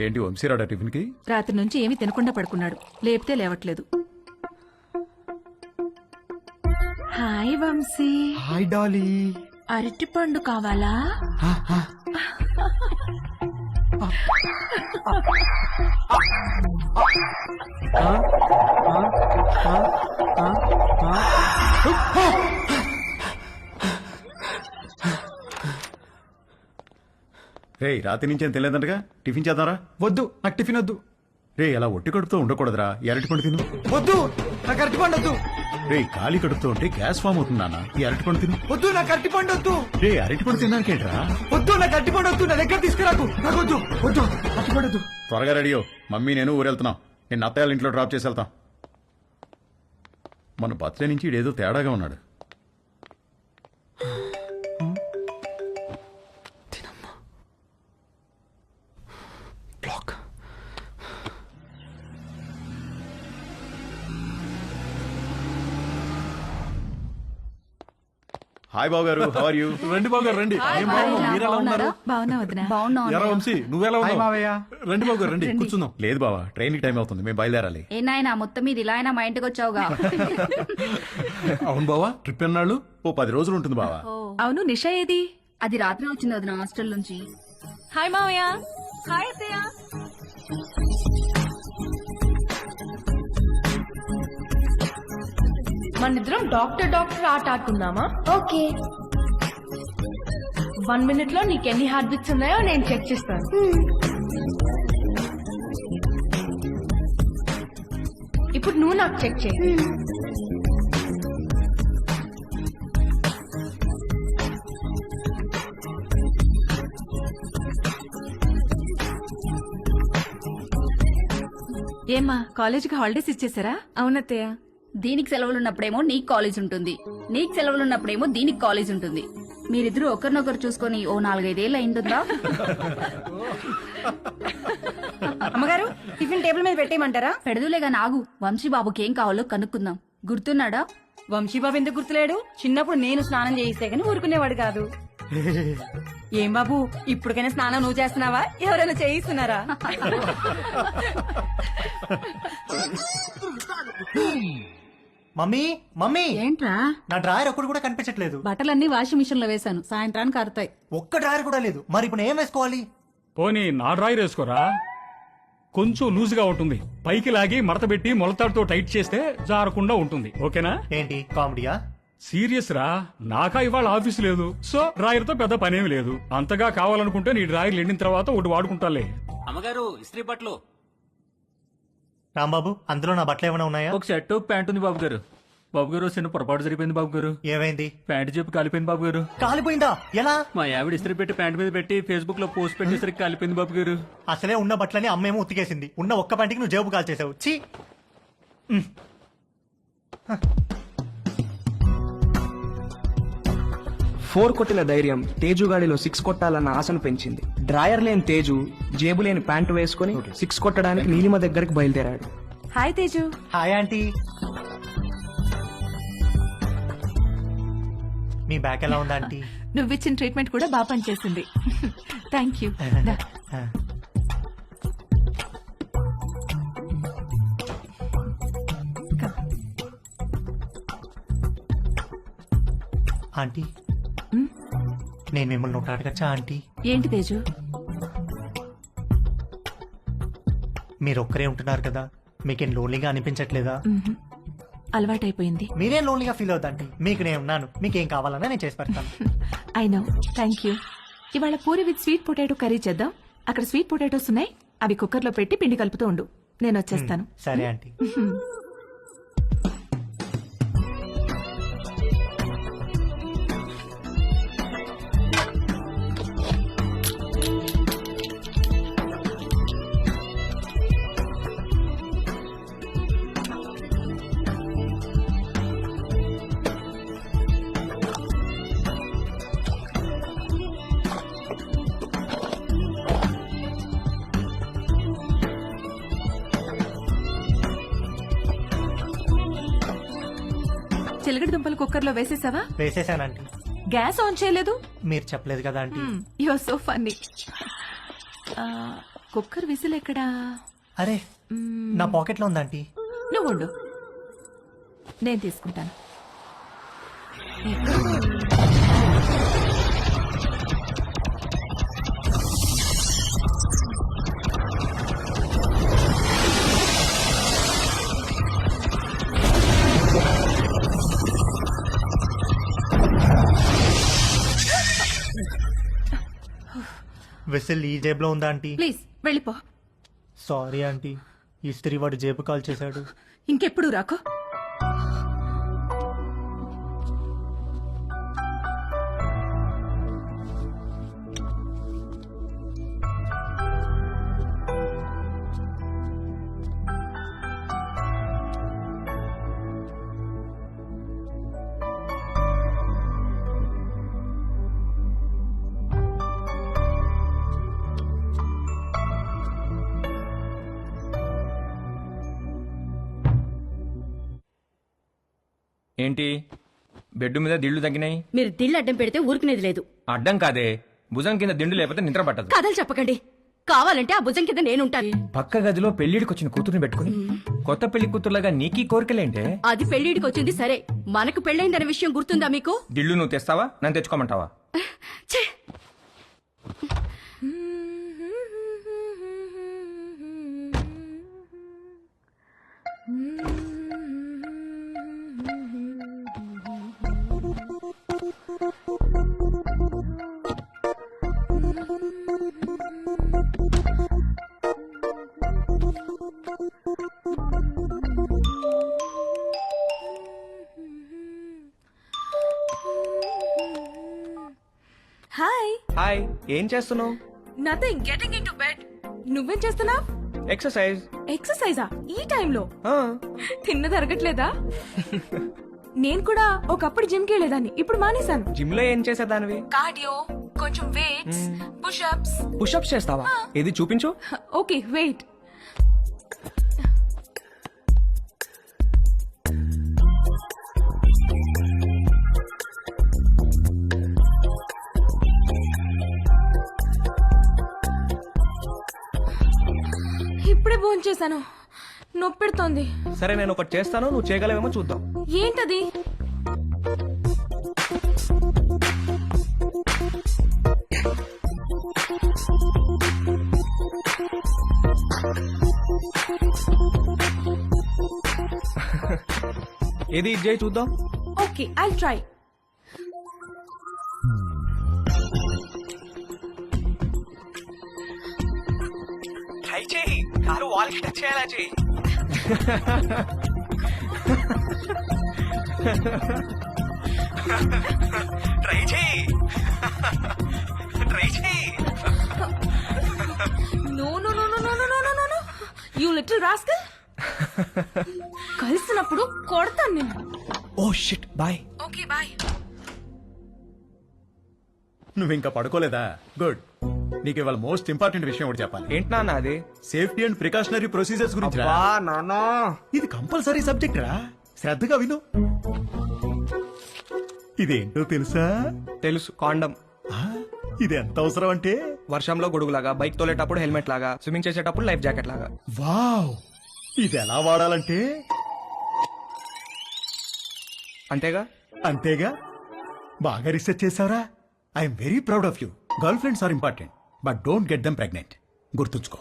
ఏంటి వంశీరాడా టిఫిన్కి? రాత్రి నుంచి ఏమీ తినకుండా పడుకున్నాడు. లేపితే లేవట్లేదు. హాయ్ వంశీ. Hi Dolly. అరటి పండు కావాలా రే రాత్రి నుంచి ఏం తెలియదంటగా టిఫిన్ చేద్దాంరా? వద్దు నాకు టిఫిన్ వద్దు. రే అలా ఒట్టి కడుపుతో ఉండకూడదురా. ఈ అరటి పండు తిను. వద్దు నాకు అరటి పండు వద్దు. రే ఖాళీ కడుపుతో ఉంటే గ్యాస్ ఫామ్ అవుతుంది నాన్న. ఈ అరటి పండు తిను. వద్దు నాకు అరటి పండు వద్దు. రే అరటి పండు ఏంట్రా? వద్దు నాకు అరటి పండు వద్దు. నా దగ్గర తీసుకురాకు. నాకు వద్దు వద్దు అరటి పండు వద్దు. త్వరగా రెడీయో మమ్మీ నేను ఊరెళ్తున్నాం. నేను అత్తయ్య ఇంట్లో డ్రాప్ చేసి వెళ్తాం. మన బర్త్డే నుంచి ఈడేదో తేడాగా ఉన్నాడు. హాయ్ బాబు గారు హౌ ఆర్ యూ రండి బాబు గారు రండి. ఏం మీరు ఎలా ఉన్నారు? బాగున్నా వదినా. ఎరా వంశీ? నువ్వెలా హాయ్ ఉన్నావు? మావయ్య. రండి బాబు గారు రండి కూర్చుందాం. లేదు బావా ట్రైన్కి టైం అవుతుంది మేము బయలుదేరాలి. ఏ నాయనా మొత్తం మీద ఇలా అయినా మా ఇంటికి వచ్చావుగా? అవును బావా ట్రిప్ ఎన్నాళ్ళు? ఓ పది రోజులు ఉంటుంది బావా. అవును నిషా ఏది? అది రాత్రి వచ్చింది వదిన హాస్టల్ నుంచి. హాయ్ మావయ్య. హాయ్ అత్తయ్య. మనిద్దరం డాక్టర్ డాక్టర్ ఆట ఆడుకుందామా ఓకే. వన్ మినిట్లో నీకు ఎన్ని హార్ట్ బీట్స్ ఉన్నాయో నేను చెక్ చేస్తాను. ఇప్పుడు నువ్వు నాకు చెక్ చేయి. ఏమ్మా కాలేజీకి హాలిడేస్ ఇచ్చేసారా? అవునత్తయ్య. దీనికి సెలవులు ఉన్నప్పుడేమో నీకు కాలేజ్ ఉంటుంది. నీకు సెలవులు ఉన్నప్పుడేమో దీనికి కాలేజ్ ఉంటుంది. మీరిద్దరూ ఒకరినొకరు చూసుకొని ఓ నాలుగైదేళ్ళు అయింటుందా? అమ్మగారు టిఫిన్ టేబుల్ మీద పెట్టేయమంటారా? పెడదులేగా నాగు వంశీ బాబుకి ఏం కావాలో కనుక్కుందాం. గుర్తున్నాడా? వంశీబాబు ఎందుకు గుర్తులేడు? చిన్నప్పుడు నేను స్నానం చేయిస్తే గానీ ఊరుకునేవాడు కాదు. ఏం బాబు ఇప్పటికైనా స్నానం నువ్వు చేస్తున్నావా? ఎవరైనా చేయిస్తున్నారా? Mummy mummy! ఏంట్రా? నా డ్రాయర్ ఒక్కడు కూడా కనిపించట్లేదు. బట్టలన్నీ వాషింగ్ మిషన్లో వేశాను. సాయంత్రానికి ఆరుతాయి ఒక్క డ్రాయర్ కూడా లేదు. మరి ఇప్పుడు ఏం వేసుకోవాలి? పోనీ నా డ్రాయర్ వేసుకోరా? కొంచెం లూజ్గా ఉంటుంది. పైకి లాగి మడత పెట్టి మొలతాడుతో టైట్ చేస్తే జారకుండా ఉంటుంది. ఓకేనా? ఏంటి? కామెడీయా? సీరియస్ రా. నాకా ఇవాళ ఆఫీస్ లేదు. సో డ్రాయర్తో పెద్ద పనేమి లేదు. అంతగా కావాలనుకుంటే నీ డ్రాయర్ ఎండిన తర్వాత ఒకటి వాడుకుంటాలే. అమ్మగారు ఇస్త్రీ బట్టలు. రాంబాబు అందులో నా బట్టలు ఏమైనా ఉన్నాయా? ఒక షర్ట్ ఒక ప్యాంట్ ఉంది బాబు గారు. బాబు గారు చిన్న పొరపాటు జరిగిపోయింది బాబు గారు. ఏమైంది? ప్యాంట్ చెప్పి కాలిపోయింది బాబు గారు. కాలిపోయిందా? ఎలా? మా ఆవిడ ఇస్త్రీ పెట్టి ప్యాంట్ మీద పెట్టి ఫేస్బుక్లో పోస్ట్ పెట్టేసరికి కాలిపోయింది బాబు గారు. అసలే ఉన్న బట్టలని అమ్మేమో ఉతికేసింది. ఉన్న ఒక్క పంటికి నువ్వు జేబు కాల్ చేసావు ఫోర్ కొట్టిన ధైర్యం తేజుగాడిలో సిక్స్ కొట్టాలన్న ఆశను పెంచింది. డ్రాయర్ లేని తేజు జేబు లేని ప్యాంటు వేసుకుని సిక్స్ కొట్టడానికి నీలిమ దగ్గరికి బయలుదేరాడు. హాయ్ తేజు. Hi aunty. మీ బ్యాక్ ఎలా ఉందా ఆంటీ? నువ్విచ్చిన ట్రీట్మెంట్ కూడా బాగా పనిచేసింది. Thank you. ఆంటీ నేను మిమ్మల్ని ఒకటి అడగచ్చా ఆంటీ? ఏంటి తేజు? మీరు ఒక్కరే ఉంటున్నారు కదా మీకేం లోన్లీగా అనిపించట్లేదా. అలవాటైపోయింది. మీరేం లోన్లీగా ఫీల్ అవుతాంటి? మీకు నేను ఉన్నాను మీకేం కావాలన్నా నేను చేసి పెడతాను. ఐ నో థ్యాంక్ యూ ఇవాళ puri with sweet potato curry చేద్దాం. అక్కడ స్వీట్ పొటాటోస్ ఉన్నాయి అవి కుక్కర్లో పెట్టి పిండి కలుపుతూ ఉండు. నేను వచ్చేస్తాను. సరే ఆంటీ. దుంపలు కుక్కర్లో వేసేసావా? వేసేసాను ఆంటీ గ్యాస్ ఆన్ చేయలేదు? మీరు చెప్పలేదు కదా aunty. Your so funny cooker whistle ఎక్కడా? అరే నా పాకెట్లో ఉందా ఆంటీ? నువ్వు నేను తీసుకుంటాను. విసిల్ ఈ జేబులో ఉందా ఆంటీ? ప్లీజ్ వెళ్ళిపో. Sorry aunty. ఇస్త్రీ వాడు జేబు కాల్ చేశాడు. ఇంకెప్పుడు రాకో? ఏంటి? బెడ్ మీద దిళ్ళు తగ్గినాయి? మీరు దిళ్ళు అడ్డం పెడితే ఊరుకునేది లేదు. అడ్డం కాదే. భుజం కింద దిండు లేకపోతే నిద్ర పట్టదు. కథలు చెప్పకండి. కావాలంటే ఆ భుజం కింద నేనుంటాను పక్క గదిలో పెళ్ళిడికి వచ్చిన కూతురుని పెట్టుకుని కొత్త పెళ్ళి కూతురులాగా నీకీ కోరికలేంటే? అది పెళ్ళిడికి వచ్చింది సరే. మనకు పెళ్ళైందనే విషయం గుర్తుందా మీకు? దిళ్ళు నువ్వు తెస్తావా? నన్ను తెచ్చుకోమంటావా? ఛే! హాయ్ ఏం చేస్తున్నావు? Nothing getting into bed నువ్వేం చేస్తున్నావు? ఎక్సర్సైజ్ ఎక్సర్సైజా ఈ టైంలో? తిన్న తరగట్లేదా? నేను కూడా ఒకప్పుడు జిమ్కి వెళ్ళేదాన్ని. ఇప్పుడు మానేశాను. జిమ్లో ఏం చేసేదానివి? కార్డియో కొంచెం వెయిట్స్ పుషప్స్ పుషప్స్ చేస్తావా? ఏది చూపించు. ఓకే వెయిట్ ఇప్పుడే భోజనం చేశాను. నొప్పెడుతోంది సరే నేను ఒకటి చేస్తాను. నువ్వు చేయగలవేమో చూద్దాం. ఏంటది? ఏది ఇది చేయి చూద్దాం. ఓకే ఐ ట్రై ట్రై చేయి. కారు వాల్కి టచ్ చేయాలా చేయి ట్రై చేయి ట్రై చేయి no no no no no no no no no you little rascal కలిసినప్పుడు కొడతాను నేను oh shit bye. Okay bye నువ్వు ఇంకా పడుకోలేదా? గుడ్. నీకు ఇవాళ మోస్ట్ ఇంపార్టెంట్ విషయం ఒకటి చెప్పాలి. ఏంటి నాన్న అది? సేఫ్టీ అండ్ ప్రికాషనరీ ప్రొసీజర్స్ గురించి రా. నానా ఇది కంపల్సరీ సబ్జెక్ట్ రా. శ్రద్ధగా విను. ఇదేంటో తెలుసా? తెలుసు కాండం. ఆ, ఇది ఎంత అవసరం అంటే? వర్షంలో గొడుగులాగా బైక్ తోలేటప్పుడు హెల్మెట్ లాగా స్విమ్మింగ్ చేసేటప్పుడు లైఫ్ జాకెట్ లాగా. వావ్! ఇది ఎలా వాడాలంటే? అంతేగా? అంతేగా? బాగా రీసెర్చ్ చేసావురా I'm very proud of you girlfriends are important but don't get them pregnant. గుర్తుంచుకో.